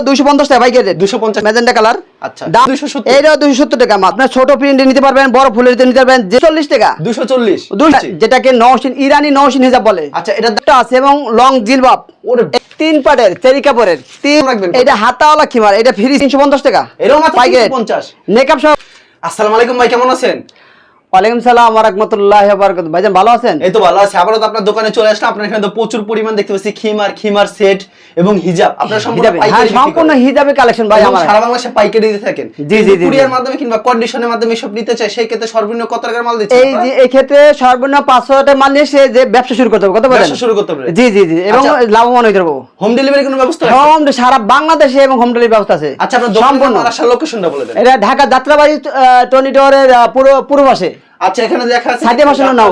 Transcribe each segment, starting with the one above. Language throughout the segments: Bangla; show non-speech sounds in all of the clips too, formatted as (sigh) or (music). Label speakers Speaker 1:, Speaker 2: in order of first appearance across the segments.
Speaker 1: দুইশো পঞ্চাশ টাকা বাইকের রেট
Speaker 2: 250
Speaker 1: ম্যাজেন্টা কালার।
Speaker 2: আচ্ছা,
Speaker 1: দাম
Speaker 2: 270
Speaker 1: এইটা দুইশো সত্তর টাকা। আপনার ছোট প্রিন্টে নিতে পারবেন বড় ফুলের নিতে পারবেন চল্লিশ টাকা।
Speaker 2: 240
Speaker 1: দুই- যেটাকে নওশিন ইরানি নওশিন হিসাব বলে।
Speaker 2: আচ্ছা এটা
Speaker 1: আছে এবং লং জিলবাব। তিন পাটের চেরি কাপড়ের। তিন
Speaker 2: রাখবেন।
Speaker 1: এটা হাতাওয়ালা খিমার এটা ফ্রি তিনশো পঞ্চাশ টাকা।
Speaker 2: এরও মাত্র
Speaker 1: পাইকারি
Speaker 2: 350
Speaker 1: মেকআপ সহ
Speaker 2: আসসালামু আলাইকুম ভাই কেমন আছেন?
Speaker 1: ওয়ালাইকুম সালাম রহমতুল্লাহ বারকাত ভাইজান ভালো আছেন?
Speaker 2: এই তো ভালো আছে। আবারও তো আপনার দোকানে চলে আসলাম। আপনার এখানে তো প্রচুর পরিমাণ দেখতে পাচ্ছি খিমার খিমার সেট এবং হিজাব। আপনারা সম্পূর্ণ
Speaker 1: হিজাবে হ্যাঁ হিজাবে কালেকশন ভাই আমার।
Speaker 2: সারা বাংলাদেশে পাইকারি দিতে থাকেন।
Speaker 1: জি, জি,
Speaker 2: কুরিয়ার মাধ্যমে কিংবা কন্ডিশনের মাধ্যমে সব নিতে চাই সেই ক্ষেত্রে সর্বনিম্ন কত টাকার মাল দিচ্ছেন
Speaker 1: এই যে এই ক্ষেত্রে সর্বনিম্ন পাঁচশো টাকা মাল নিয়ে সে যে ব্যবসা শুরু করতে হবে কত বলেন?
Speaker 2: ব্যবসা শুরু করতে পারে
Speaker 1: জি জি জি এবং
Speaker 2: আচ্ছা।
Speaker 1: লাভবান হয়ে যাব।
Speaker 2: হোম ডেলিভারি কোনো ব্যবস্থা আছে?
Speaker 1: হোম সারা বাংলাদেশে এবং হোম ডেলিভারি ব্যবস্থা আছে।
Speaker 2: আচ্ছা আপনার দোকান আসার লোকেশনটা বলে দেন।
Speaker 1: এটা ঢাকা যাত্রাবাড়ি টনি টাওয়ারের পূর্ব পাশে।
Speaker 2: আচ্ছা এখানে দেখা আছে
Speaker 1: সাদিয়া ভাষণ নাও।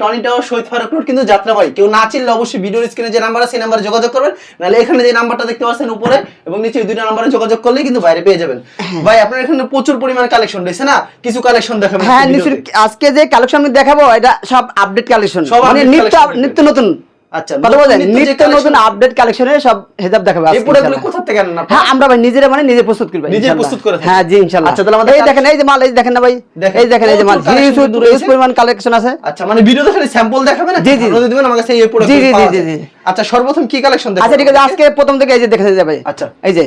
Speaker 2: Tony tower Shahid Faruk road কিন্তু যাত্রাবাড়ি। কেউ না চিনলে অবশ্যই ভিডিওর স্ক্রিনে যে নাম্বার আছে সেই নাম্বারে যোগাযোগ করবেন। নাহলে এখানে যে নাম্বারটা দেখতে পাচ্ছেন উপরে এবং নিচে দুইটা নাম্বারে যোগাযোগ করলেই কিন্তু বাইরে পেয়ে যাবেন। ভাই আপনার এখানে প্রচুর পরিমাণ কালেকশন রয়েছে না? কিছু কালেকশন দেখাবেন
Speaker 1: হ্যাঁ
Speaker 2: আজকে
Speaker 1: যে কালেকশন আমি দেখাবো এটা সব আপডেট কালেকশন
Speaker 2: সব
Speaker 1: মানে নিত্য নিত্য নতুন।
Speaker 2: আচ্ছা
Speaker 1: কথা বলেন
Speaker 2: নিত্য
Speaker 1: নতুন আপডেট কালেকশনের সব হেজাব দেখাবো
Speaker 2: এই প্রোডাক্টগুলো কোথা থেকে আনেন
Speaker 1: হ্যাঁ আমরা ভাই নিজেরা মানে নিজে প্রস্তুত করি ভাই
Speaker 2: নিজে প্রস্তুত করে
Speaker 1: হ্যাঁ জি ইনশাআল্লাহ
Speaker 2: আচ্ছা, তাহলে আমাদের
Speaker 1: এই দেখেন এই যে মাল এই দেখেন না ভাই
Speaker 2: দেখেন,
Speaker 1: এই দেখেন এই যে মাল হিউজ হিউজ পরিমাণ কালেকশন আছে।
Speaker 2: আচ্ছা মানে ভিডিওতে খালি স্যাম্পল দেখাবেন না
Speaker 1: জি, জি,
Speaker 2: দিবেন আমার কাছে এই প্রোডাক্ট
Speaker 1: জি, জি, জি, জি, জি।
Speaker 2: আচ্ছা সর্বপ্রথম কি কালেকশন
Speaker 1: আচ্ছা ঠিক আছে আজকে প্রথম থেকে এই যে দেখে যাবে
Speaker 2: আচ্ছা।
Speaker 1: এই যে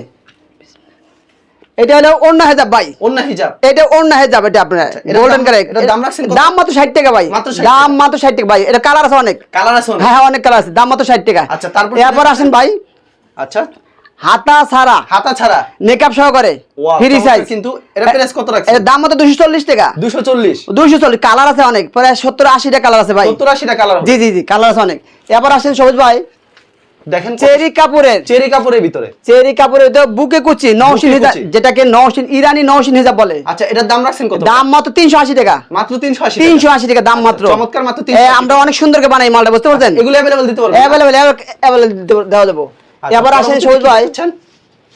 Speaker 1: এটা হলো অন্য হেজাব ভাই।
Speaker 2: অন্য হিজাব।
Speaker 1: এটা অন্য হেজাব এটা আপনার গোল্ডেন কালার
Speaker 2: এটার দাম রাখছেন
Speaker 1: দাম মাত্র 60 টাকা ভাই। দাম মাত্র 60 টাকা ভাই। এটা কালার আছে অনেক।
Speaker 2: কালার আছে অনেক?
Speaker 1: হ্যাঁ হ্যাঁ অনেক কালার আছে। দাম মাত্র 60 টাকা।
Speaker 2: আচ্ছা, তারপর
Speaker 1: এরপর আসেন ভাই।
Speaker 2: আচ্ছা।
Speaker 1: হাতা সারা
Speaker 2: হাতা ছাড়া।
Speaker 1: মেকআপ সহকারে। ফ্রি সাইজ
Speaker 2: কিন্তু এটা price কত রাখছেন?
Speaker 1: এর দাম মাত্র 240 টাকা।
Speaker 2: 240
Speaker 1: 240 কালার আছে অনেক। প্রায় 70 80 টা কালার আছে ভাই।
Speaker 2: 70 80 টা কালার
Speaker 1: জি জি জি কালার আছে অনেক। এরপর আসেন সবুজ ভাই।
Speaker 2: দেখেন
Speaker 1: চেরি কাপুরের
Speaker 2: চেরি কাপড়ের ভিতরে
Speaker 1: চেরি কাপুরের তো বুকে কুচি নওশিন
Speaker 2: বুকে
Speaker 1: হিজাব
Speaker 2: কুচি।
Speaker 1: যেটাকে নওশিন ইরানি নওশিন হিজাব বলে
Speaker 2: আচ্ছা এটার দাম রাখছেন কত
Speaker 1: দাম মাত্র 380 টাকা
Speaker 2: মাত্র 380
Speaker 1: তিনশো আশি টাকা দাম মাত্র
Speaker 2: চমৎকার মাত্র
Speaker 1: এ,
Speaker 2: 380
Speaker 1: আমরা অনেক সুন্দর করে বানাই মালটা বুঝতে পারছেন
Speaker 2: এগুলো अवेलेबल দিতে পারবেন
Speaker 1: অ্যাভেলেবেল অ্যাভেলেবেল দেওয়া যাবো
Speaker 2: আচ্ছা,
Speaker 1: এবার আসেন
Speaker 2: পরবর্তী
Speaker 1: সবুজ
Speaker 2: কি
Speaker 1: ভাই
Speaker 2: দিচ্ছেন?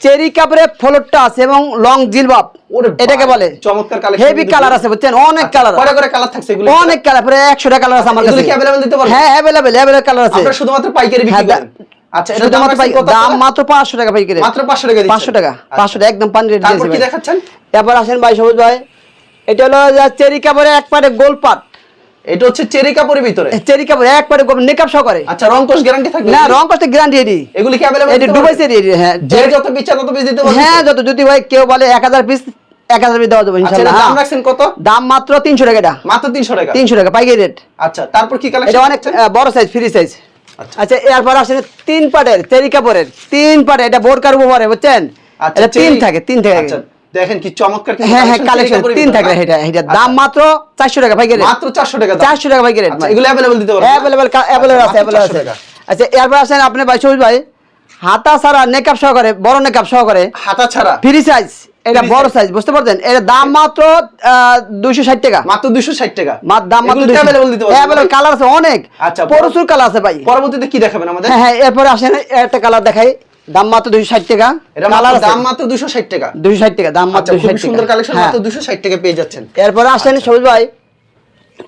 Speaker 1: চেরি কাপড়ে ফ্লোরটা আছে এবং লং জিলবাব
Speaker 2: ওরে
Speaker 1: এটাকে
Speaker 2: ভাই,
Speaker 1: বলে
Speaker 2: চমৎকার collection
Speaker 1: হেভি
Speaker 2: কিন্তু
Speaker 1: কালার
Speaker 2: খুব।
Speaker 1: আছে বুঝছেন অনেক কালার
Speaker 2: কয়টা করে কালার থাকছে এগুলো
Speaker 1: অনেক কালার প্রায় একশো টা কালার আছে আমার
Speaker 2: এগুলো
Speaker 1: কাছে
Speaker 2: কি available দিতে পারবেন?
Speaker 1: হ্যাঁ অ্যাভেলেবেল অ্যাভেলেবেল কালার আছে
Speaker 2: আপনারা শুধুমাত্র পাইকারি বিক্রি
Speaker 1: হ্যাঁ,
Speaker 2: করেন আচ্ছা এটা দাম
Speaker 1: শুধুমাত্র
Speaker 2: রাখছেন
Speaker 1: পাই-
Speaker 2: কত
Speaker 1: দাম
Speaker 2: টাকা?
Speaker 1: মাত্র পাঁচশো টাকা পাইকারি
Speaker 2: মাত্র 500 টাকা দিচ্ছেন
Speaker 1: পাঁচশো টাকা
Speaker 2: আচ্ছা।
Speaker 1: পাঁচশো টাকা একদম পানি রেট
Speaker 2: তারপর কি দেখাচ্ছেন
Speaker 1: এরপর আসেন ভাই সবুজ ভাই এটা হলো যা চেরি কাপড়ে এক পাটে গোল পাট
Speaker 2: এটা হচ্ছে চেরি কাপড়ের ভিতরে
Speaker 1: চেরি কাপড়ে এক পাটে মেকআপ সহ করে
Speaker 2: আচ্ছা রং কোর্স গ্যারান্টি থাকবে
Speaker 1: না রং কষ্ট গ্যারান্টি এডি
Speaker 2: এগুলি কি अवेलेबल
Speaker 1: এটা দুবাই সেরি হ্যাঁ
Speaker 2: যে যত পিচ্ছা তত পিস দিতে পারবেন
Speaker 1: হ্যাঁ যত যদি ভাই কেউ বলে এক হাজার পিস এক হাজার পিস দেওয়া যাবে
Speaker 2: আচ্ছা এটার
Speaker 1: ইনশাল্লাহ
Speaker 2: দাম
Speaker 1: হ্যাঁ।
Speaker 2: রাখছেন কত
Speaker 1: দাম মাত্র তিনশো টাকা এটা
Speaker 2: মাত্র 300 টাকা
Speaker 1: তিনশো টাকা পাইকারি রেট
Speaker 2: আচ্ছা তারপর কি
Speaker 1: এটা
Speaker 2: কালেকশন
Speaker 1: অনেক আহ, বড় সাইজ ফ্রি সাইজ
Speaker 2: আচ্ছা।
Speaker 1: আচ্ছা এরপর আসেন তিন পাটের চেরি কাপড়ের তিন পাটে এটা বোরকার উপরে বুঝছেন
Speaker 2: আচ্ছা
Speaker 1: এটা তিন
Speaker 2: চেরি-
Speaker 1: থাকে তিন থাকে
Speaker 2: আচ্ছা দেখেন কি চমৎকার কিন্তু
Speaker 1: হ্যাঁ হ্যাঁ
Speaker 2: collection
Speaker 1: কালেকশন
Speaker 2: চেরি কাপড়ের
Speaker 1: তিন
Speaker 2: ভিতরে
Speaker 1: থাকে
Speaker 2: না?
Speaker 1: এটা এটা
Speaker 2: আচ্ছা,
Speaker 1: দাম মাত্র চারশো টাকা পাইকারি
Speaker 2: মাত্র 400 টাকা দাম।
Speaker 1: চারশো টাকা পাইকারি
Speaker 2: আচ্ছা এগুলো अवेलेबल দিতে পারবেন
Speaker 1: অ্যাভেলেবল অ্যাভেলেবল আছে
Speaker 2: মাত্র
Speaker 1: অ্যাভেলেবল
Speaker 2: 400
Speaker 1: আছে
Speaker 2: টাকা।
Speaker 1: আচ্ছা এরপর আসেন আপনি ভাই সবুজ ভাই হাতা সারা নেকআপ সহকারে বড় নেকআপ সহকারে
Speaker 2: হাতা ছাড়া
Speaker 1: ফ্রি সাইজ এটা বড় সাইজ বুঝতে পারছেন? এটা দাম মাত্র দুইশো ষাট টাকা।
Speaker 2: মাত্র 260 টাকা।
Speaker 1: দাম মাত্র
Speaker 2: দিতে পারবেন।
Speaker 1: কালার আছে অনেক।
Speaker 2: আচ্ছা,
Speaker 1: প্রচুর কালার আছে ভাই।
Speaker 2: পরবর্তীতে কি দেখাবেন আমাদের?
Speaker 1: হ্যাঁ হ্যাঁ এরপরে আসেন একটা কালার দেখাই। দাম মাত্র দুইশো ষাট টাকা।
Speaker 2: এটা
Speaker 1: কালার
Speaker 2: দাম মাত্র 260 টাকা।
Speaker 1: দুইশো ষাট টাকা দাম মাত্র
Speaker 2: আচ্ছা সুন্দর কালেকশন
Speaker 1: হ্যাঁ।
Speaker 2: মাত্র 260 টাকা পেয়ে যাচ্ছেন।
Speaker 1: এরপরে আসেন সবুজ ভাই।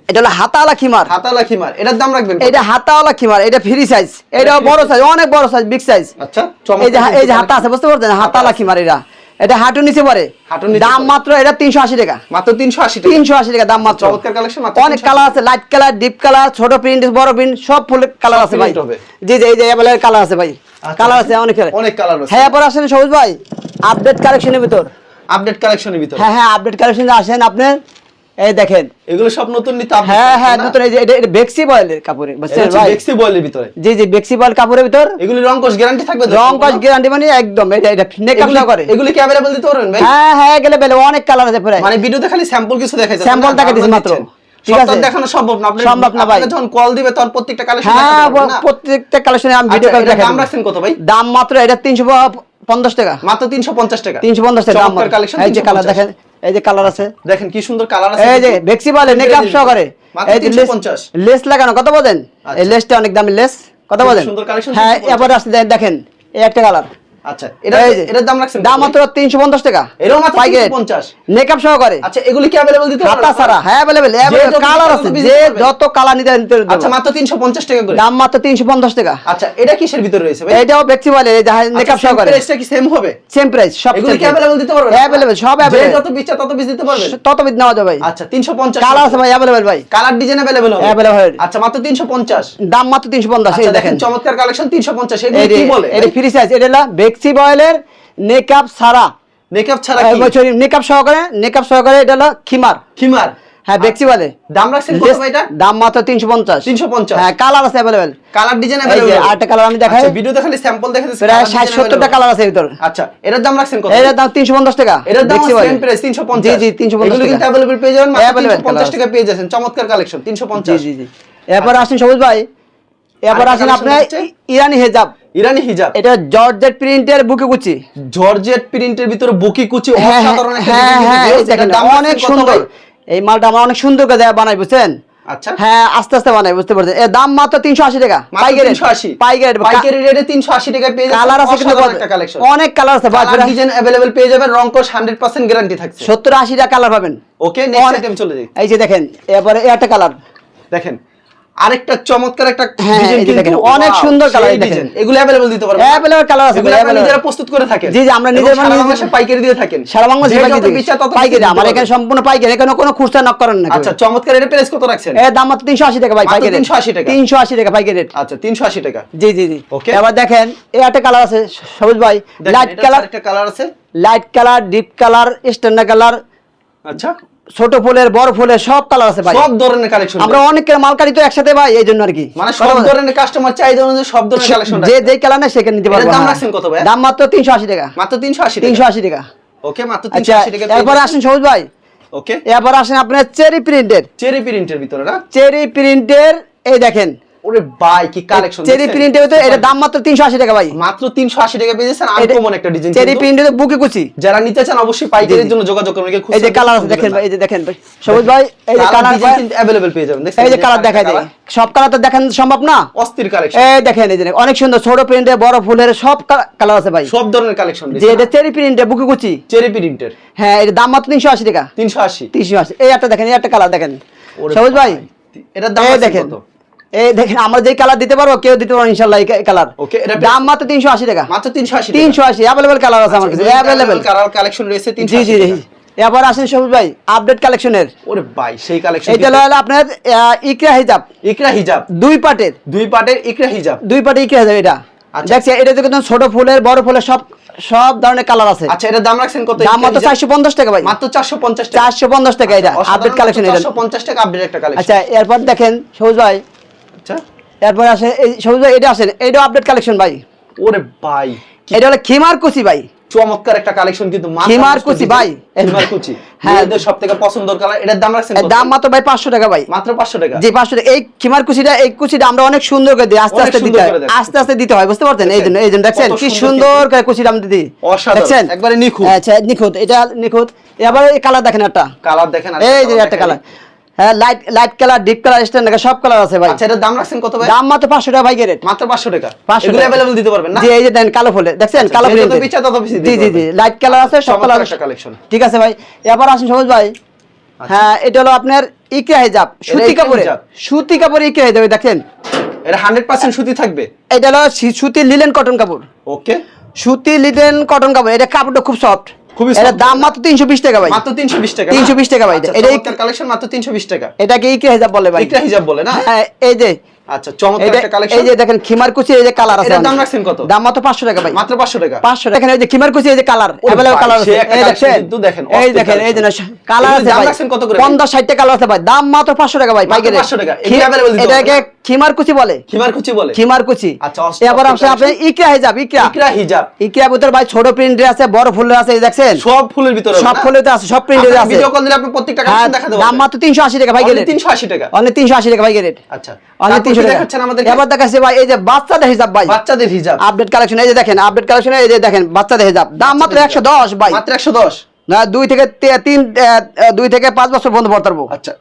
Speaker 1: এটা হলো হাতাওয়ালা খিমার।
Speaker 2: হাতা লাখিমার এটার দাম রাখবেন?
Speaker 1: এটা হাতাওয়ালা খিমার এটা ফ্রি সাইজ এটা বড় সাইজ অনেক বড় সাইজ বিগ সাইজ
Speaker 2: আচ্ছা
Speaker 1: এই যে এই যে হাতা আছে বুঝতে পারছেন? হাতাওয়ালা খিমার এটা। এটা হাঁটু নিচে পড়ে। দাম মাত্র এটা তিনশো আশি টাকা।
Speaker 2: মাত্র তিনশো আশি
Speaker 1: তিনশো আশি টাকা দাম মাত্র।
Speaker 2: চমৎকার
Speaker 1: অনেক কালার আছে লাইট কালার ডিপ কালার ছোট প্রিন্ট বড় প্রিন্ট সব ফুল কালার আছে ভাই। জি জি এই যে এবার কালার আছে ভাই।
Speaker 2: আচ্ছা,
Speaker 1: কালার আছে অনেক কালার
Speaker 2: অনেক কালার আছে।
Speaker 1: হ্যাঁ পরে আসেন সবুজ ভাই। আপডেট কালেকশনের ভিতর।
Speaker 2: আপডেট কালেকশনের ভিতর।
Speaker 1: হ্যাঁ হ্যাঁ আপডেট কালেকশন আসেন আপনি। এই দেখেন
Speaker 2: এগুলো সব নতুন নিতে update
Speaker 1: হ্যাঁ হ্যাঁ
Speaker 2: collection না?
Speaker 1: নতুন এই যে এটা এটা বেক্সি বয়েলের কাপড়ে
Speaker 2: এটা
Speaker 1: বুঝছেন
Speaker 2: হচ্ছে
Speaker 1: ভাই
Speaker 2: Bexy boil এর ভিতরে
Speaker 1: জি জি বেক্সি বয়েল কাপড়ের ভিতর
Speaker 2: এগুলি রং কোর্স গ্যারান্টি থাকবে তো?
Speaker 1: রং কাজ গ্যারান্টি মানে একদম এটা এটা মেকআপ
Speaker 2: এগুলি-
Speaker 1: করে
Speaker 2: এগুলি কি अवेलेबल দিতে পারবেন ভাই
Speaker 1: হ্যাঁ হ্যাঁ গেলে বেলে অনেক কালার আছে প্রায়
Speaker 2: মানে ভিডিওতে খালি স্যাম্পল কিছু দেখাইতে
Speaker 1: Sample দেখা দিছি মাত্র। ঠিক
Speaker 2: ঠিক
Speaker 1: আছে?
Speaker 2: আছে দেখানো সম্ভব না আপনি
Speaker 1: সম্ভব না ভাই।
Speaker 2: আপনাকে যখন কল দিবে তখন প্রত্যেকটা কালেকশন
Speaker 1: হ্যাঁ প্রত্যেকটা কালেকশনে আমি ভিডিও
Speaker 2: আচ্ছা,
Speaker 1: করে
Speaker 2: এটার
Speaker 1: দেখাই
Speaker 2: দাম
Speaker 1: দেব।
Speaker 2: রাখছেন কত ভাই?
Speaker 1: দাম মাত্র এটা তিনশো পঞ্চাশ টাকা
Speaker 2: মাত্র 350 টাকা
Speaker 1: তিনশো পঞ্চাশ টাকা দাম
Speaker 2: চমৎকার
Speaker 1: মাত্র।
Speaker 2: কালেকশন
Speaker 1: এই যে কালার দেখেন এই যে কালার আছে।
Speaker 2: দেখেন কি সুন্দর কালার আছে
Speaker 1: এই যে। বেক্সি বলে মেকআপ সহ করে এই যে লেস
Speaker 2: 350
Speaker 1: লেস লাগানো কত বলেন? এই
Speaker 2: আচ্ছা।
Speaker 1: লেসটা অনেক দামি লেস। কত বলেন?
Speaker 2: সুন্দর কালেকশন
Speaker 1: হ্যাঁ
Speaker 2: 350
Speaker 1: এরপর আসছে দেখেন এই একটা কালার
Speaker 2: আচ্ছা এটা
Speaker 1: এই যে,
Speaker 2: এটার দাম রাখছেন
Speaker 1: দাম
Speaker 2: কত?
Speaker 1: মাত্র তিনশো পঞ্চাশ টাকা
Speaker 2: এরও মাত্র
Speaker 1: পাইকারি
Speaker 2: 350
Speaker 1: মেকআপ সহকারে
Speaker 2: আচ্ছা এগুলি কি अवेलेबल দিতে পারবেন
Speaker 1: হাতা সারা হ্যাঁ অ্যাভেলেবেল
Speaker 2: যত
Speaker 1: কালার
Speaker 2: তত
Speaker 1: আছে
Speaker 2: বেশি
Speaker 1: যে
Speaker 2: দিতে পারবেন।
Speaker 1: যত কালার নিতে নিতে দেবো।
Speaker 2: আচ্ছা মাত্র 350 টাকা করে
Speaker 1: দাম মাত্র তিনশো পঞ্চাশ টাকা
Speaker 2: আচ্ছা এটা কিসের ভিতরে রয়েছে ভাই
Speaker 1: এটাও ব্যক্তি বলে মেকআপ
Speaker 2: আচ্ছা,
Speaker 1: সহকারে
Speaker 2: প্রাইসটা কি সেম হবে
Speaker 1: সেম প্রাইস সব
Speaker 2: এগুলি কি अवेलेबल দিতে পারবেন
Speaker 1: অ্যাভেলেবেল সব
Speaker 2: যে
Speaker 1: অ্যাভেলেবেল
Speaker 2: যত পিস চায় তত পিস দিতে পারবেন
Speaker 1: তত বিদ নেওয়া যাবে ভাই
Speaker 2: আচ্ছা 350
Speaker 1: কালার আছে ভাই অ্যাভেলেবেল ভাই
Speaker 2: কালার ডিজাইন अवेलेबल হবে
Speaker 1: Available।
Speaker 2: আচ্ছা মাত্র 350
Speaker 1: দাম মাত্র তিনশো পঞ্চাশ
Speaker 2: আচ্ছা
Speaker 1: এই
Speaker 2: দেখেন
Speaker 1: দেখেন
Speaker 2: চমৎকার কালেকশন 350 এগুলি
Speaker 1: এই
Speaker 2: কি বলে
Speaker 1: এটা ফ্রি সাইজ এটা হলো বেক্সি বয়েলের মেকআপ সারা
Speaker 2: মেকআপ ছাড়া কি
Speaker 1: মেকআপ সহকারে মেকআপ সহকারে এটা হলো খিমার
Speaker 2: খিমার
Speaker 1: হ্যাঁ বেক্সি বলে
Speaker 2: দাম রাখছেন কত ভাই এটা
Speaker 1: দাম মাত্র তিনশো পঞ্চাশ
Speaker 2: 350
Speaker 1: হ্যাঁ কালার আছে অ্যাভেলেবেল
Speaker 2: কালার ডিজাইন
Speaker 1: এই যে
Speaker 2: अवेलेबल
Speaker 1: আরেকটা কালার আমি দেখাই
Speaker 2: আচ্ছা ভিডিওতে খালি স্যাম্পল দেখে দিচ্ছি
Speaker 1: প্রায়
Speaker 2: colour
Speaker 1: ষাট
Speaker 2: design
Speaker 1: সত্তরটা
Speaker 2: available।
Speaker 1: কালার আছে ভিতর
Speaker 2: আচ্ছা এটার দাম রাখছেন কত
Speaker 1: এটার দাম তিনশো পঞ্চাশ টাকা
Speaker 2: এটার দাম
Speaker 1: Bexi বলে।
Speaker 2: সেম প্রাইস 350
Speaker 1: জি জি তিনশো পঞ্চাশ
Speaker 2: এগুলো কিন্তু
Speaker 1: টাকা
Speaker 2: अवेलेबल পেয়ে যাবেন মাত্র
Speaker 1: Available
Speaker 2: 350
Speaker 1: colour
Speaker 2: টাকা পেয়ে যাচ্ছেন চমৎকার কালেকশন
Speaker 1: জি
Speaker 2: 350
Speaker 1: জি জি এরপর আসেন সবুজ ভাই এরপর
Speaker 2: আরেকটা
Speaker 1: আসেন
Speaker 2: collection
Speaker 1: আপনার
Speaker 2: হচ্ছে?
Speaker 1: ইরানি হেজাব
Speaker 2: ইরানি হিজাব
Speaker 1: এটা জর্জেট প্রিন্টের বুকে কুচি
Speaker 2: জর্জেট প্রিন্টের ভিতরে বুকি কুচি
Speaker 1: হ্যাঁ হ্যাঁ,
Speaker 2: অসাধারণ একটা
Speaker 1: হ্যাঁ
Speaker 2: design
Speaker 1: হ্যাঁ
Speaker 2: কিন্তু
Speaker 1: এই দেখেন
Speaker 2: এটার দাম
Speaker 1: অনেক
Speaker 2: রাখছেন কত
Speaker 1: সুন্দর
Speaker 2: ভাই?
Speaker 1: এই মালটা আমরা অনেক সুন্দর করে দেয়া বানাই বুঝছেন
Speaker 2: আচ্ছা
Speaker 1: হ্যাঁ আস্তে আস্তে বানাই বুঝতে পারছেন এর দাম মাত্র তিনশো আশি টাকা
Speaker 2: মাত্র
Speaker 1: পাইকারি
Speaker 2: 380
Speaker 1: পাইকারি
Speaker 2: পাইকারি রেটে 380 টাকায় পেয়ে যাচ্ছেন
Speaker 1: কালার আছে কিন্তু
Speaker 2: অসাধারণ একটা কালেকশন
Speaker 1: অনেক কালার আছে ভাই
Speaker 2: কালার ডিজাইন अवेलेबल পেয়ে যাবেন রং কোশ 100% গ্যারান্টি থাকছে
Speaker 1: সত্তর আশিটা কালার পাবেন
Speaker 2: ওকে নেক্সট
Speaker 1: অনেক-
Speaker 2: আইটেম চলে যাই
Speaker 1: এই যে দেখেন এরপরে এই একটা কালার
Speaker 2: দেখেন আরেকটা চমৎকার একটা
Speaker 1: হ্যাঁ,
Speaker 2: ডিজাইন
Speaker 1: এই যে
Speaker 2: কিন্তু
Speaker 1: দেখেন, অনেক
Speaker 2: wow,
Speaker 1: সুন্দর colour,
Speaker 2: সেই
Speaker 1: এই দেখেন।
Speaker 2: ডিজাইন এগুলো अवेलेबल দিতে পারবেন
Speaker 1: অ্যাভেলেবল কালার আছে
Speaker 2: এগুলো
Speaker 1: ভাই,
Speaker 2: আপনারা
Speaker 1: available।
Speaker 2: নিজেরা প্রস্তুত করে থাকেন
Speaker 1: জি, জি, আমরা
Speaker 2: এবং
Speaker 1: নিজেরা
Speaker 2: সারা
Speaker 1: নিজে-
Speaker 2: বাংলাদেশে পাইকারি দিয়ে থাকেন
Speaker 1: সারা বাংলাদেশে
Speaker 2: যে
Speaker 1: পাইকারি
Speaker 2: যত
Speaker 1: দিই।
Speaker 2: ইচ্ছা তত
Speaker 1: পাইকারি
Speaker 2: দিতে
Speaker 1: আমার
Speaker 2: পারবেন।
Speaker 1: এখানে সম্পূর্ণ পাইকারি এখানে কোনো খুচরা নক করেন না কেউ।
Speaker 2: আচ্ছা চমৎকার এটা প্রাইস কত রাখছেন
Speaker 1: এর দাম মাত্র তিনশো আশি টাকা ভাই
Speaker 2: মাত্র
Speaker 1: পাইকারি
Speaker 2: 380 টাকা।
Speaker 1: তিনশো আশি টাকা পাইকারি রেট
Speaker 2: আচ্ছা 380 টাকা
Speaker 1: জি জি জি
Speaker 2: Okay.
Speaker 1: এবার দেখেন এই একটা কালার আছে সবুজ ভাই
Speaker 2: দেখেন,
Speaker 1: লাইট
Speaker 2: এটার
Speaker 1: কালার
Speaker 2: আরেকটা কালার আছে
Speaker 1: light colour deep colour standard colour
Speaker 2: আচ্ছা
Speaker 1: ছোট ফুলের বড় ফুলের সব কালার আছে ভাই।
Speaker 2: সব ধরনের কালেকশন
Speaker 1: আমরা অনেকের মাল কাটি তো একসাথে ভাই এই জন্য আর কি।
Speaker 2: মানে সব ধরনের কাস্টমার চাই ধরনের সব ধরনের কালেকশন
Speaker 1: যে যে কালার না সেখানে নিতে পারব
Speaker 2: দাম
Speaker 1: হ্যাঁ।
Speaker 2: রাখছেন কত ভাই?
Speaker 1: দাম মাত্র তিনশো আশি টাকা।
Speaker 2: মাত্র 380
Speaker 1: তিনশো
Speaker 2: টাকা?
Speaker 1: আশি টাকা।
Speaker 2: ওকে মাত্র
Speaker 1: আচ্ছা
Speaker 2: 380 টাকা
Speaker 1: এরপর আসেন সবুজ ভাই।
Speaker 2: ওকে।
Speaker 1: এরপর আসেন আপনার চেরি প্রিন্টের
Speaker 2: চেরি প্রিন্টের ভিতরে না?
Speaker 1: চেরি প্রিন্টের এই দেখেন
Speaker 2: ওরে ভাই কি কালেকশন
Speaker 1: চেরি প্রিন্টের ভিতরে এটা দাম মাত্র তিনশো আশি টাকা ভাই
Speaker 2: মাত্র 380 টাকা পেয়ে যাচ্ছেন আনকমন একটা ডিজাইন
Speaker 1: চেরি প্রিন্টের বুকে কুচি
Speaker 2: যারা নিতে চান অবশ্যই পাইকারির জন্য যোগাযোগ করবেন কেউ
Speaker 1: এই যে
Speaker 2: খুচরা
Speaker 1: কালার আছে
Speaker 2: দিতে
Speaker 1: দেখেন
Speaker 2: দিবেন
Speaker 1: ভাই
Speaker 2: না।
Speaker 1: এই যে দেখেন ভাই সবুজ ভাই এই যে
Speaker 2: কালার
Speaker 1: কালার
Speaker 2: ডিজাইন কিন্তু अवेलेबल পেয়ে যাবেন দেখছেন
Speaker 1: এই যে কালার দেখাই দেয় সব কালার তো দেখান সম্ভব না
Speaker 2: অস্থির কালেকশন
Speaker 1: এই দেখেন এই যে অনেক সুন্দর ছোট প্রিন্টে বড় ফুলের সব কালার আছে ভাই
Speaker 2: সব ধরনের কালেকশন
Speaker 1: যে এটা চেরি প্রিন্টে বুকে কুচি
Speaker 2: চেরি প্রিন্টের
Speaker 1: হ্যাঁ এর দাম মাত্র তিনশো আশি টাকা
Speaker 2: 380
Speaker 1: তিনশো আশি এই একটা দেখেন এই একটা কালার দেখেন
Speaker 2: ওরে
Speaker 1: সবুজ ভাই
Speaker 2: এটার দাম
Speaker 1: এই
Speaker 2: আছে
Speaker 1: দেখেন
Speaker 2: কত
Speaker 1: এই দেখেন আমরা যেই কালার দিতে পারব কেউ দিতে পারব ইনশাল্লাহ এই কালার
Speaker 2: ওকে এটা
Speaker 1: দাম মাত্র তিনশো আশি টাকা।
Speaker 2: মাত্র 380
Speaker 1: তিনশো আশি অ্যাভেলেবেল কালার আছে আমার কাছে অ্যাভেলেবেল
Speaker 2: কালার কালেকশন রয়েছে 380
Speaker 1: জি জি জি। এবার আসেন সবুজ ভাই আপডেট কালেকশনের
Speaker 2: ওরে ভাই সেই কালেকশন
Speaker 1: এইটা হলো আপনার ইকরা হিজাব।
Speaker 2: ইকরা হিজাব।
Speaker 1: দুই পাটের।
Speaker 2: দুই পাটের ইকরা হিজাব।
Speaker 1: দুই পাটে ইকরা হিজাব এটা।
Speaker 2: আচ্ছা।
Speaker 1: দেখছি এটা তো ছোট ফুলের বড় ফুলের সব সব ধরনের কালার আছে।
Speaker 2: আচ্ছা এটার দাম রাখছেন কত?
Speaker 1: দাম মাত্র
Speaker 2: হিজাব?
Speaker 1: চারশো পঞ্চাশ টাকা ভাই।
Speaker 2: মাত্র 450 টাকা।
Speaker 1: চারশো পঞ্চাশ টাকা এটা আপডেট কালেকশন এটা।
Speaker 2: 450 টাকা আপডেট একটা কালেকশন
Speaker 1: আচ্ছা এরপর দেখেন সবুজ ভাই
Speaker 2: আচ্ছা।
Speaker 1: এরপর আসে এই সবুজ ভাই এটা আসেন। এটা আপডেট কালেকশন ভাই।
Speaker 2: ওরে ভাই
Speaker 1: এটা হলো খিমার কুচি ভাই।
Speaker 2: চমৎকার একটা কালেকশন কিন্তু
Speaker 1: খিমার কুচি ভাই।
Speaker 2: খিমার কুচি। (laughs)
Speaker 1: হ্যাঁ।
Speaker 2: পছন্দের কালার এটার দাম রাখছেন
Speaker 1: দাম মাত্র ভাই পাঁচশো টাকা ভাই।
Speaker 2: মাত্র 500 টাকা?
Speaker 1: জি পাঁচশো টাকা। এই খিমার কুচিটা এই কুচিটা আমরা অনেক সুন্দর করে দিই আস্তে আস্তে দিতে হয়। আস্তে আস্তে দিতে হয় বুঝতে পারছেন? এই জন্য এই জন্য দেখছেন? কি
Speaker 2: সুন্দর
Speaker 1: সুন্দর করে কুচিটা আমরা দিই। দেখছেন?
Speaker 2: একবারে নিখুঁত।
Speaker 1: আচ্ছা নিখুঁত। এটা নিখুঁত। এবার এই কালার দেখেন একটা।
Speaker 2: কালার দেখেন
Speaker 1: এই যে একটা কালার হ্যাঁ light light colour deep colour stand সব কালার আছে ভাই
Speaker 2: আচ্ছা এটার দাম রাখছেন কত ভাই
Speaker 1: দাম মাত্র পাঁচশো টাকা ভাই রেট
Speaker 2: মাত্র 500 টাকা
Speaker 1: 500
Speaker 2: এগুলো
Speaker 1: টাকা।
Speaker 2: अवेलेबल দিতে পারবেন না
Speaker 1: জি এই যে দেন কালো ফুলে দেখছেন
Speaker 2: আচ্ছা,
Speaker 1: কালো
Speaker 2: যে যত
Speaker 1: প্রিন্ট
Speaker 2: পিচ্ছা তত বেশি
Speaker 1: জি
Speaker 2: দিতে
Speaker 1: জি জি
Speaker 2: পারবেন।
Speaker 1: লাইট কালার আছে সব
Speaker 2: চমৎকার
Speaker 1: কালার
Speaker 2: একটা collection।
Speaker 1: ঠিক আছে ভাই এবার আসুন সবুজ ভাই হ্যাঁ এটা হলো আপনার ইকরা হিজাব সুতি
Speaker 2: ইকরা
Speaker 1: কাপড়ে
Speaker 2: হিজাব।
Speaker 1: সুতি কাপড়ে ইকরা হিজাব এই দেখেন
Speaker 2: এটা 100% সুতি থাকবে
Speaker 1: এটা হলো সি- সুতি লিলেন কটন কাপড়
Speaker 2: ওকে
Speaker 1: সুতি লিলেন কটন কাপড় এটা কাপড়টা খুব সফট
Speaker 2: খুবই
Speaker 1: এটা দাম মাত্র টাকা ভাই।
Speaker 2: মাত্র 320 টাকা।
Speaker 1: 320 টাকা ভাই।
Speaker 2: এটা
Speaker 1: এটা
Speaker 2: এটা কালেকশন মাত্র 320 টাকা।
Speaker 1: এটাকে ইকরা হিজাব বলে ভাই।
Speaker 2: ইকরা হিজাব বলে না?
Speaker 1: এই যে।
Speaker 2: আচ্ছা চমৎকার একটা কালেকশন
Speaker 1: এই যে দেখেন খিমার কুচি এই যে কালার আছে
Speaker 2: দাম রাখছেন কত?
Speaker 1: দাম মাত্র পাঁচশো টাকা ভাই।
Speaker 2: মাত্র 500 টাকা।
Speaker 1: পাঁচশো টাকা। এই যে খিমার কুচি এই যে কালার
Speaker 2: ওরে
Speaker 1: কালার আছে। এই দেখেন।
Speaker 2: কিন্তু দেখেন,
Speaker 1: এই দেখেন এই যে কালার
Speaker 2: দাম রাখছেন কত করে? ভাই?
Speaker 1: পঞ্চাশ ষাটটা কালার আছে ভাই। দাম মাত্র পাঁচশো টাকা ভাই পাইকারি
Speaker 2: 500 টাকা।
Speaker 1: এটাকে
Speaker 2: পারবেন
Speaker 1: খিমার কুচি বলে?
Speaker 2: খিমার কুচি বলে
Speaker 1: খিমার কুচি
Speaker 2: আচ্ছা,
Speaker 1: এবার আসে। আপনি ইকরা হিজাব ইকরা।
Speaker 2: ইকরা হিজাব।
Speaker 1: ইকরা ভিতরে ভাই ছোট প্রিন্টের আছে বড় ফুলের আছে এই দেখছেন?
Speaker 2: সব ফুলের ভিতরে
Speaker 1: সব ফুলের আছে সব প্রিন্টের আছে।
Speaker 2: ভিডিও কল দিলে আপনি প্রত্যেকটা
Speaker 1: হ্যাঁ
Speaker 2: কালেকশন দেখাতে
Speaker 1: দাম মাত্র তিনশো আশি টাকা ভাই গেলে
Speaker 2: 380 টাকা।
Speaker 1: তিনশো আশি টাকা ভাই রেট
Speaker 2: আচ্ছা।
Speaker 1: তিনশো
Speaker 2: কি
Speaker 1: টাকা।
Speaker 2: দেখাচ্ছেন আমাদের
Speaker 1: এবার দেখাচ্ছে ভাই এই যে বাচ্চাদের হিসাব ভাই।
Speaker 2: বাচ্চাদের হিজাব।
Speaker 1: আপডেট কালেকশন এই যে দেখেন আপডেট কালেকশন এই যে দেখেন বাচ্চাদের হিসাব দাম মাত্র
Speaker 2: বাচ্চাদের
Speaker 1: একশো দশ ভাই।
Speaker 2: মাত্র 110
Speaker 1: না দুই থেকে তিন দুই থেকে পাঁচ বছর পর্যন্ত পড়তে পারব।
Speaker 2: আচ্ছা।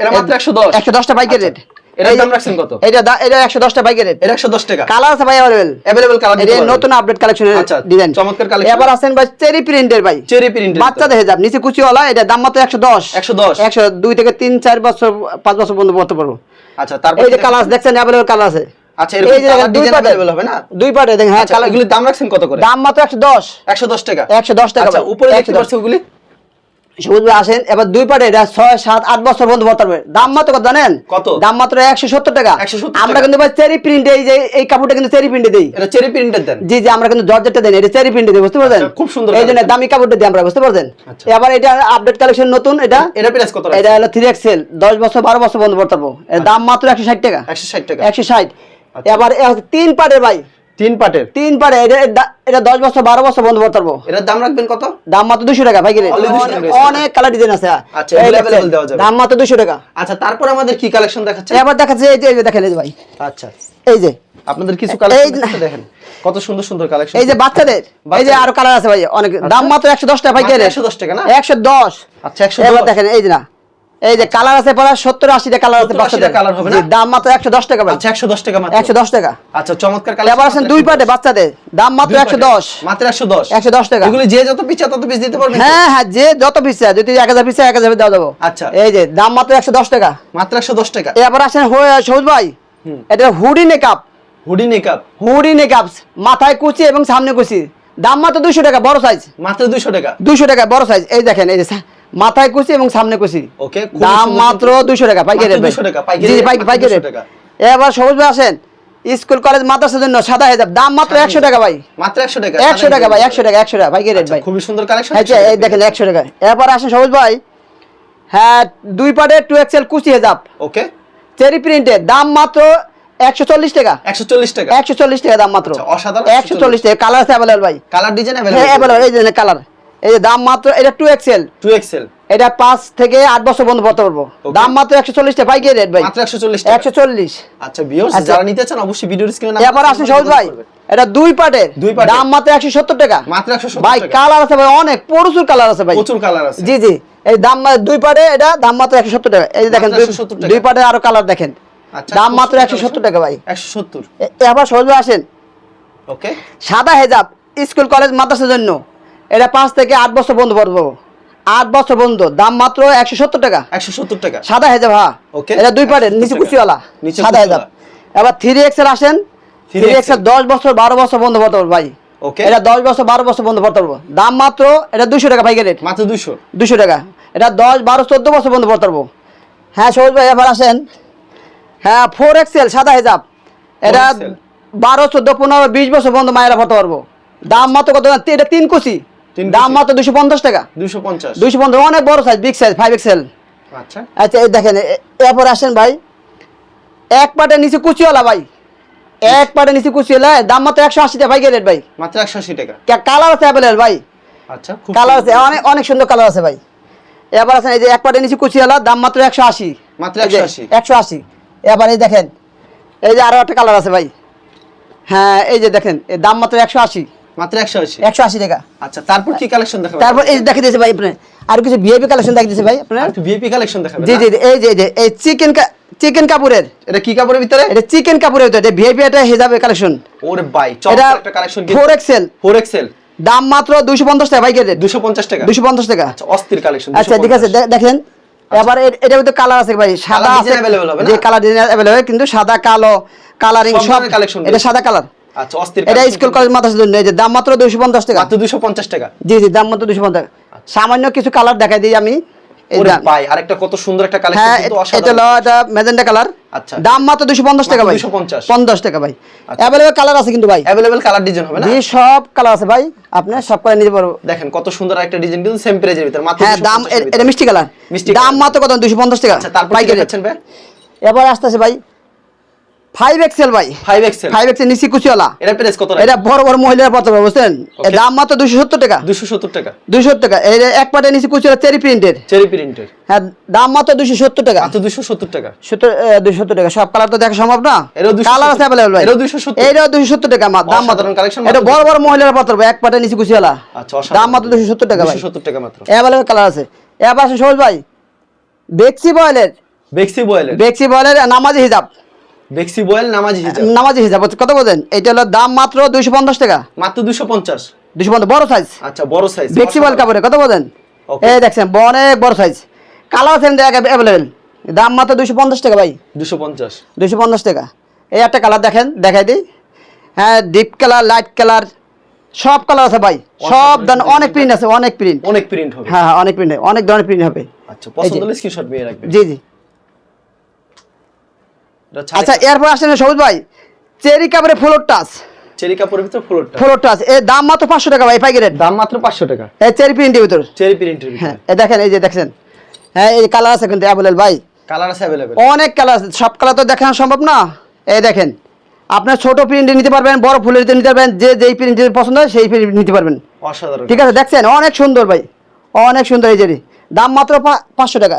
Speaker 2: এটা মাত্র 110
Speaker 1: একশো দশটা বাইকের। রেট
Speaker 2: এটার
Speaker 1: এই-
Speaker 2: দাম রাখছেন কত?
Speaker 1: এটা এটা একশো দশটা বাইকের রেট
Speaker 2: এটা একশো দশ টাকা।
Speaker 1: কালার আছে ভাই অ্যাভেলেবেল
Speaker 2: অ্যাভেলেবল কালার
Speaker 1: এটা নতুন আপডেট কালেকশনের
Speaker 2: আচ্ছা,
Speaker 1: ডিজাইন
Speaker 2: চমৎকার collection।
Speaker 1: এবার আছেন ভাই চেরি প্রিন্টের ভাই।
Speaker 2: চেরি প্রিন্ট
Speaker 1: বাচ্চা দেখে নিচে কুচিওয়ালা এটা দাম মাত্র একশো দশ।
Speaker 2: 110
Speaker 1: একশো দুই থেকে তিন চার বছর পাঁচ বছর পর্যন্ত পড়তে পারব।
Speaker 2: আচ্ছা তারপর
Speaker 1: এই যে কালার দেখছেন অ্যাভেলেবল কালার আছে।
Speaker 2: আচ্ছা এরকম কালার ডিজাইন হবে না?
Speaker 1: দুই পাটে দেখেন হ্যাঁ
Speaker 2: আচ্ছা
Speaker 1: কালার
Speaker 2: এগুলির দাম রাখছেন কত করে?
Speaker 1: দাম মাত্র একশো দশ।
Speaker 2: 110 টাকা।
Speaker 1: একশো দশ টাকা
Speaker 2: আচ্ছা উপরে দেখতে
Speaker 1: 110
Speaker 2: পাচ্ছি ওগুলি?
Speaker 1: সবুজ ভাই আসেন এবার দুই পাটে এটা ছয় সাত আট বছর পর্যন্ত পারবে দাম মাত্র কত জানেন?
Speaker 2: কত?
Speaker 1: দাম মাত্র একশো সত্তর টাকা।
Speaker 2: 170
Speaker 1: আমরা কিন্তু ভাই চেরি প্রিন্টে এই যে এই কাপড়টা কিন্তু চেরি প্রিন্টে দিই।
Speaker 2: এটা চেরি প্রিন্টের দেন।
Speaker 1: জি জি আমরা কিন্তু জর্জেটটা দেন এটা চেরি প্রিন্টে দিই বুঝতে পারছেন?
Speaker 2: আচ্ছা, খুব সুন্দর
Speaker 1: এই জন্য দামি কাপড়টা দিই আমরা বুঝতে পারছেন?
Speaker 2: আচ্ছা।
Speaker 1: এবার এটা আপডেট কালেকশন নতুন এটা?
Speaker 2: এটা প্রাইস কত
Speaker 1: এটা হলো থ্রি এক্সেল দশ বছর বারো বছর বন্ধ পড়তে পারব দাম মাত্র একশো ষাট টাকা।
Speaker 2: 160 টাকা।
Speaker 1: একশো ষাট।
Speaker 2: আচ্ছা।
Speaker 1: এবার তিন পাটের ভাই।
Speaker 2: তিন পাটের।
Speaker 1: তিন পাটে এটা দশ বছর বারো বছর বন্ধ পড়তে পারব।
Speaker 2: এটার দাম রাখবেন কত?
Speaker 1: দাম মাত্র দুশো টাকা ভাই কিনে
Speaker 2: Only 200 টাকা রয়েছে।
Speaker 1: অনেক কালার ডিজাইন আছে।
Speaker 2: আচ্ছা।
Speaker 1: দাম মাত্র দুশো টাকা।
Speaker 2: আচ্ছা তারপর আমাদের কি কালেকশন দেখাচ্ছে?
Speaker 1: এবার দেখাচ্ছে এই যে দেখেন এই যে ভাই।
Speaker 2: আচ্ছা।
Speaker 1: এই যে।
Speaker 2: আপনাদের কিছু কালেকশন দেখেন। কত সুন্দর সুন্দর কালেকশন
Speaker 1: এই যে বাচ্চাদের এই যে আরও কালার আছে ভাই অনেক দাম মাত্র একশো দশ টাকা ভাই
Speaker 2: মাত্র
Speaker 1: কিনে
Speaker 2: 110 টাকা না?
Speaker 1: একশো দশ।
Speaker 2: আচ্ছা, 110
Speaker 1: এবার দেখেন এই যে না। এই যে কালার আছে প্রায় সত্তর আশিটা কালার আছে
Speaker 2: 80 টা colour হবে না?
Speaker 1: দাম মাত্র একশো দশ টাকা ভাই।
Speaker 2: আচ্ছা 110 টাকা মাত্র।
Speaker 1: একশো দশ টাকা।
Speaker 2: আচ্ছা চমৎকার
Speaker 1: এবার
Speaker 2: কালেকশন
Speaker 1: আছেন দুই পাটে বাচ্চাদের। দাম মাত্র একশো দশ।
Speaker 2: মাত্র 110
Speaker 1: 110 টাকা।
Speaker 2: এগুলি যে যত চায় তত পিস দিতে পারবেন
Speaker 1: হ্যাঁ হ্যাঁ যে যত চায় যদি এক হাজার পিস চায় এক হাজার দেওয়া যাব।
Speaker 2: আচ্ছা।
Speaker 1: এই যে দাম মাত্র একশো দশ টাকা।
Speaker 2: মাত্র 110 টাকা।
Speaker 1: এবার আসেন হয়ে- সবুজ ভাই। এটা hoodie
Speaker 2: neck up hoodie
Speaker 1: makeup hoodie neck up মাথায় কুচি এবং সামনে কুচি। দাম মাত্র দুশো টাকা বড় সাইজ
Speaker 2: মাত্র 200 টাকা।
Speaker 1: দুশো টাকা বড় সাইজ এই দেখেন এই যে মাথায় কুচি এবং সামনে কুচি
Speaker 2: ওকে খুবই
Speaker 1: দাম
Speaker 2: সুন্দর
Speaker 1: মাত্র
Speaker 2: কিন্তু।
Speaker 1: দুশো টাকা পাইকারি
Speaker 2: মাত্র
Speaker 1: রেট ভাই।
Speaker 2: 200 টাকা, পাইকারি
Speaker 1: জি
Speaker 2: রেট
Speaker 1: পাই-
Speaker 2: মাত্র
Speaker 1: পাইকারি
Speaker 2: 200
Speaker 1: রেট
Speaker 2: টাকা।
Speaker 1: এবার সবুজ ভাই আসেন স্কুল কলেজ মাদ্রাসার জন্য সাদা হেজাব দাম মাত্র একশো টাকা ভাই
Speaker 2: মাত্র 100 টাকা
Speaker 1: একশো টাকা ভাই একশো টাকা একশো টাকা পাইকারি রেট
Speaker 2: আচ্ছা,
Speaker 1: ভাই
Speaker 2: খুবই সুন্দর কালেকশন
Speaker 1: আচ্ছা এই দেখেন একশো টাকা এরপর আসেন সবুজ ভাই হ্যাঁ দুই পাটে টু এক্সেল কুচি হেজাব
Speaker 2: ওকে
Speaker 1: চেরি প্রিন্টের দাম মাত্র একশো চল্লিশ টাকা
Speaker 2: 140 টাকা
Speaker 1: একশো চল্লিশ টাকা দাম মাত্র
Speaker 2: আচ্ছা, অসাধারণ
Speaker 1: একশো চল্লিশ টাকা কালার আছে অ্যাভেলেবল ভাই
Speaker 2: কালার ডিজাইন
Speaker 1: হ্যাঁ
Speaker 2: अवेलेबल
Speaker 1: অ্যাভেলেবল এই যে কালার এই যে দাম মাত্র এটা টু এক্সেল
Speaker 2: 2 এক্সেল
Speaker 1: এটা পাঁচ থেকে আট বছর বন্ধ পড়তে পারব দাম মাত্র একশো চল্লিশ টাকা পাইকারি রেট ভাই।
Speaker 2: মাত্র 140 টাকা।
Speaker 1: একশো চল্লিশ।
Speaker 2: আচ্ছা
Speaker 1: আচ্ছা।
Speaker 2: যারা নিতে চান অবশ্যই ভিডিওর স্ক্রিনে
Speaker 1: এবার আসেন সহজ ভাই। এটা দুই পাটের।
Speaker 2: দুই।
Speaker 1: দাম মাত্র একশো সত্তর টাকা।
Speaker 2: মাত্র 170
Speaker 1: ভাই কালার আছে ভাই অনেক। প্রচুর কালার আছে ভাই।
Speaker 2: প্রচুর কালার আছে।
Speaker 1: জি জি। এই দাম দুই পাটে এটা দাম মাত্র একশো সত্তর টাকা। এই দেখেন দুই-
Speaker 2: 170
Speaker 1: পাটে আরও কালার দেখেন।
Speaker 2: আচ্ছা
Speaker 1: দাম মাত্র একশো সত্তর। টাকা। ভাই।
Speaker 2: 170
Speaker 1: এ- এবার সহজ ভাই আসেন।
Speaker 2: ওকে
Speaker 1: সাদা হেজাব স্কুল কলেজ মাদ্রাসার জন্য। এটা পাঁচ থেকে আট বছর বন্ধ পড়ব আট বছর বন্ধ দাম মাত্র একশো সত্তর টাকা।
Speaker 2: 170 টাকা।
Speaker 1: সাদা হেজাব হ্যাঁ. এটা দুই পাটের নিচে। কুচিওয়ালা সাদা হেজাব। এবার থ্রি এক্সেল আসেন।
Speaker 2: 3XL
Speaker 1: থ্রি এক্সেল দশ বছর বারো বছর বন্ধ পড়তে পারব ভাই. এটা দশ বছর বারো বছর বন্ধ পড়তে পারব দাম মাত্র এটা দুশো টাকা পাইকারি রেট।
Speaker 2: মাত্র 200
Speaker 1: দুশো টাকা। এটা দশ বারো চোদ্দ বছর বন্ধ পড়তে পারব হ্যাঁ সবুজ ভাই এবার আসেন। হ্যাঁ ফোর এক্সেল সাদা হেজাব। এটা বারো চোদ্দ পনেরো বিশ বছর বন্ধ মায়েরা পড়তে পারব দাম মাত্র কত এটা তিন কুচি। দাম মাত্র দুশো পঞ্চাশ টাকা।
Speaker 2: 250
Speaker 1: দুশো পঞ্চাশ অনেক বড় size big size five XL
Speaker 2: আচ্ছা।
Speaker 1: আচ্ছা এই দেখেন এরপর আসেন ভাই। এক পাটের নিচে কুচিওয়ালা ভাই। এক পাটের নিচে কুচিওয়ালা দাম মাত্র একশো আশি টাকা পাইকারি রেট ভাই।
Speaker 2: মাত্র 180 টাকা।
Speaker 1: কালার আছে অ্যাভেলেবল ভাই।
Speaker 2: আচ্ছা
Speaker 1: কালার আছে অনেক অনেক সুন্দর কালার আছে ভাই। এবার আছেন এই যে এক পাটের নিচে কুচিওয়ালা দাম মাত্র একশো আশি।
Speaker 2: মাত্র 180
Speaker 1: একশো আশি। এবার এই দেখেন এই যে আরও একটা কালার আছে ভাই। হ্যাঁ এই যে দেখেন এর দাম মাত্র একশো আশি।
Speaker 2: মাত্র 180
Speaker 1: একশো আশি টাকা।
Speaker 2: আচ্ছা তারপর কি কালেকশন দেখাবেন?
Speaker 1: তারপর এই দেখে দিয়েছে ভাই আপনি আর কিছু ভিআইপি কালেকশন দেখে দিয়েছে ভাই আপনার?
Speaker 2: একটু ভিআইপি কালেকশন দেখাবেন
Speaker 1: জি জি জি, এই যে যে এই চিকেন চিকেন কাপুরের
Speaker 2: এটা কি কাপড়ের ভিতরে?
Speaker 1: এটা চিকেন কাপুরের ভিতরে ভিআইপি এটা হেজাবের কালেকশন
Speaker 2: ওরে ভাই চমৎকার একটা কালেকশন
Speaker 1: ফোর এক্সেল
Speaker 2: 4 এক্সেল
Speaker 1: দাম মাত্র দুইশো পঞ্চাশ টাকা বাইকের রেট
Speaker 2: 250 টাকা।
Speaker 1: দুইশো পঞ্চাশ টাকা।
Speaker 2: আচ্ছা অস্থির কালেকশন
Speaker 1: আচ্ছা ঠিক আছে দেখেন এবার এটার মধ্যে কালার আছে ভাই সাদা আছে? যে কালার ডিজাইন কিন্তু সাদা কালো কালারিং
Speaker 2: সব কালেকশন
Speaker 1: এটা সাদা কালার
Speaker 2: আচ্ছা অস্থির
Speaker 1: এটা
Speaker 2: collection
Speaker 1: স্কুল কলেজ মাদ্রাসার জন্য এই যে দাম মাত্র দুইশো পঞ্চাশ টাকা
Speaker 2: মাত্র 250 টাকা
Speaker 1: জি জি দাম মাত্র দুইশো পঞ্চাশ সামান্য কিছু কালার দেখাই দিই আমি এই
Speaker 2: ওরে
Speaker 1: দাম।
Speaker 2: ভাই আরেকটা কত সুন্দর একটা কালেকশন
Speaker 1: হ্যাঁ
Speaker 2: কিন্তু
Speaker 1: এটা
Speaker 2: অসাধারণ
Speaker 1: হলো এটা মেজেন্টা কালার
Speaker 2: আচ্ছা।
Speaker 1: দাম মাত্র দুইশো পঞ্চাশ টাকা
Speaker 2: মাত্র
Speaker 1: ভাই
Speaker 2: 250
Speaker 1: পঞ্চাশ টাকা ভাই
Speaker 2: আচ্ছা।
Speaker 1: অ্যাভেলেবল কালার আছে কিন্তু ভাই
Speaker 2: अवेलेबल কালার ডিজাইন হবে না
Speaker 1: জি সব কালার আছে ভাই আপনি সব কালার নিতে পারবো
Speaker 2: দেখেন কত সুন্দর একটা ডিজাইন কিন্তু সেম প্রাইজের ভিতর মাত্র
Speaker 1: হ্যাঁ
Speaker 2: 250
Speaker 1: দাম
Speaker 2: এর
Speaker 1: এ-
Speaker 2: ভিতরে।
Speaker 1: এটা মিষ্টি কালার
Speaker 2: মিষ্টি
Speaker 1: দাম
Speaker 2: colour।
Speaker 1: মাত্র কত দুইশো পঞ্চাশ টাকা
Speaker 2: আচ্ছা তারপর কি
Speaker 1: পাইকারি
Speaker 2: দেখাচ্ছেন ভাই
Speaker 1: এবার আসতেছে ভাই ফাইভ এক্সেল ভাই।
Speaker 2: 5 এক্সেল
Speaker 1: ফাইভ এক্সেল নিচি কুচিওয়ালা।
Speaker 2: এটা প্রাইস কত
Speaker 1: এটা বড় বড় মহিলার পড়তে বুঝছেন? দাম মাত্র দুশো সত্তর টাকা।
Speaker 2: 270 টাকা।
Speaker 1: দুশো টাকা। এই এক পাটে নিচে কুচিওয়ালা চেরি প্রিন্টের
Speaker 2: চেরি প্রিন্টের
Speaker 1: হ্যাঁ দাম মাত্র দুশো সত্তর টাকা।
Speaker 2: মাত্র 270 টাকা।
Speaker 1: সত্তর দুশো সত্তর টাকা। সব কালার তো দেখা সম্ভব না? কালার আছে অ্যাভেলেবল ভাই।
Speaker 2: এটাও 270
Speaker 1: এইটাও দুশো সত্তর টাকা দাম মাত্র।
Speaker 2: অসাধারণ
Speaker 1: এটা বড় বড় মহিলার পড়তে এক পাটে নিচে কুচিওয়ালা।
Speaker 2: আচ্ছা
Speaker 1: দাম মাত্র দুশো সত্তর টাকা ভাই।
Speaker 2: 270 টাকা মাত্র।
Speaker 1: অ্যাভেলেবল কালার আছে। এবার ভাই। দেখছি বয়েলের
Speaker 2: বেক্সি বয়েলের
Speaker 1: বেক্সি বলের নামাজি হিজাব।
Speaker 2: বেক্সি বয়েল নামাজি হিজাব।
Speaker 1: নামাজি হিজাব কত বলেন? এটা হলো দাম মাত্র দুইশো পঞ্চাশ টাকা।
Speaker 2: মাত্র দুশো পঞ্চাশ।
Speaker 1: দুইশো পঞ্চাশ বড় সাইজ
Speaker 2: আচ্ছা বড় সাইজ
Speaker 1: বেক্সি বল কাপড়ে কত বলেন? এই দেখছেন অনেক বড় সাইজ কালার আছেন অ্যাভেলেবেল দাম মাত্র দুইশো পঞ্চাশ টাকা ভাই।
Speaker 2: দুশো পঞ্চাশ।
Speaker 1: দুইশো পঞ্চাশ টাকা। এই একটা কালার দেখেন দেখাই দিই। হ্যাঁ ডিপ কালার লাইট কালার সব কালার আছে ভাই। সব ধরনের অনেক প্রিন্ট আছে অনেক প্রিন্ট
Speaker 2: অনেক প্রিন্ট হবে।
Speaker 1: হ্যাঁ হ্যাঁ অনেক প্রিন্ট অনেক ধরনের প্রিন্ট হবে।
Speaker 2: আচ্ছা পছন্দ হলে স্ক্রিনশট নিয়ে রাখবেন।
Speaker 1: জি জি। আচ্ছা এরপর আসেন সবুজ ভাই। চেরি কাপড়ে ফ্লোর টাচ।
Speaker 2: চেরি কাপড়ের ভিতর ফ্লোরটা
Speaker 1: ফ্লোর টাচ। এর দাম মাত্র পাঁচশো টাকা ভাই পাইকারি রেট
Speaker 2: দাম মাত্র পাঁচশো টাকা।
Speaker 1: এই চেরি প্রিন্টের ভিতর।
Speaker 2: চেরি প্রিন্টের
Speaker 1: হ্যাঁ
Speaker 2: ভিতরে
Speaker 1: এ দেখেন এই যে দেখছেন হ্যাঁ এই কালার আছে কিন্তু অ্যাভেলেবল ভাই।
Speaker 2: কালার আছে অ্যাভেলেবেল
Speaker 1: অনেক কালার আছে। সব কালার তো দেখানো সম্ভব না। এই দেখেন আপনার ছোট প্রিন্ট নিতে পারবেন বড় ফুলের নিতে পারবেন যে যেই প্রিন্টের পছন্দ হয় সেই প্রিন্ট নিতে পারবেন।
Speaker 2: অসাধারণ।
Speaker 1: ঠিক আছে দেখছেন? অনেক সুন্দর ভাই। অনেক সুন্দর এই জেরি দাম মাত্র পাঁচশো টাকা।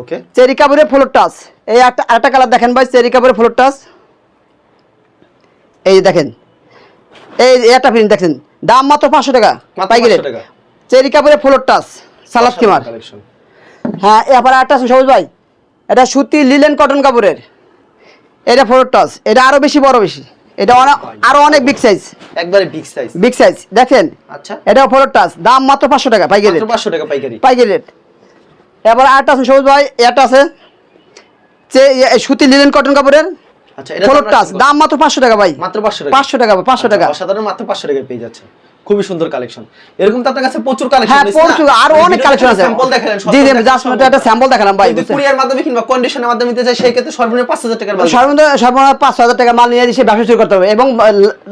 Speaker 2: ওকে
Speaker 1: চেরি কাপড়ের ফ্লোর টাচ এই একটা আরেকটা কালার দেখেন ভাই চেরি কাপড়ের ফ্লোর টাচ এই দেখেন। এই একটা প্রিন্ট দেখেন। দাম মাত্র পাঁচশো টাকা পাইকারি। চেরি কাপড়ের ফ্লোর টাচ সালাদ কিমার। হ্যাঁ একটা আছে সবুজ ভাই। এটা সুতি লিলেন কটন কাপড়ের। এটা ফ্লোর টাচ এটা আরও বেশি বড় বেশি। এটা আরও অনেক বিগ সাইজ
Speaker 2: একবারে বিগ সাইজ
Speaker 1: বিগ সাইজ দেখেন।
Speaker 2: আচ্ছা।
Speaker 1: এটা ফ্লোর টাচ দাম মাত্র পাঁচশো টাকা পাইকারি
Speaker 2: পাঁচশো টাকা পাইকারি।
Speaker 1: পাইকারি রেট এবার আট আছে সবুজ ভাই এটা আছে। যে সুতির সুতি লিলেন কটন কাপড়ের
Speaker 2: আচ্ছা এটা
Speaker 1: ফ্লোর টাচ দাম মাত্র পাঁচশো টাকা ভাই।
Speaker 2: মাত্র পাঁচশো টাকা।
Speaker 1: পাঁচশো টাকা পাঁচশো টাকা।
Speaker 2: আচ্ছা, অসাধারণ মাত্র পাঁচশো টাকা পেয়ে যাচ্ছে। খুবই সুন্দর কালেকশন এরকম তো আপনার কাছে প্রচুর কালেকশন
Speaker 1: হ্যাঁ প্রচুর আরও অনেক কালেকশন আছে।
Speaker 2: স্যাম্পল দেখালেন
Speaker 1: জি জি জাস্ট একটা স্যাম্পল দেখালাম ভাই
Speaker 2: কুরিয়ার মাধ্যমে কিংবা কন্ডিশনের মাধ্যমে নিতে চাই সেই ক্ষেত্রে সর্বনিম্ন পাঁচ হাজার টাকার মাল
Speaker 1: সর্বনিম্ন সর্বনিম্ন পাঁচ হাজার টাকা মাল নিয়ে এসে ব্যবসা শুরু করতে হবে এবং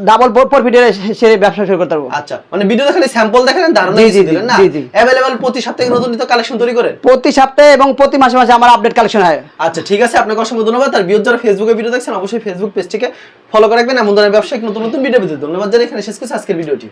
Speaker 1: ডাবল প্রফিটের সে ব্যবসা শুরু করতে হবে।
Speaker 2: আচ্ছা মানে ভিডিও দেখালে স্যাম্পল দেখালেন ধারণা
Speaker 1: জি,
Speaker 2: দিলেন না?
Speaker 1: জি, জি।
Speaker 2: অ্যাভেলেবল প্রতি সপ্তাহে নতুন নতুন কালেকশন তৈরি করেন?
Speaker 1: প্রতি সপ্তাহে এবং প্রতি মাসে মাসে আমার আপডেট কালেকশন হয়।
Speaker 2: আচ্ছা ঠিক আছে আপনাকে অসংখ্য ধন্যবাদ। আর বিয়োগ যারা ফেসবুকে ভিডিও দেখছেন অবশ্যই ফেসবুক পেজটিকে ফলো করে রাখবেন। এমন ধরনের ব্যবসায়িক নতুন নতুন ভিডিও পেতে ধন্যবাদ জানাই। এখানে শেষ করছি আজকের ভিডিওটি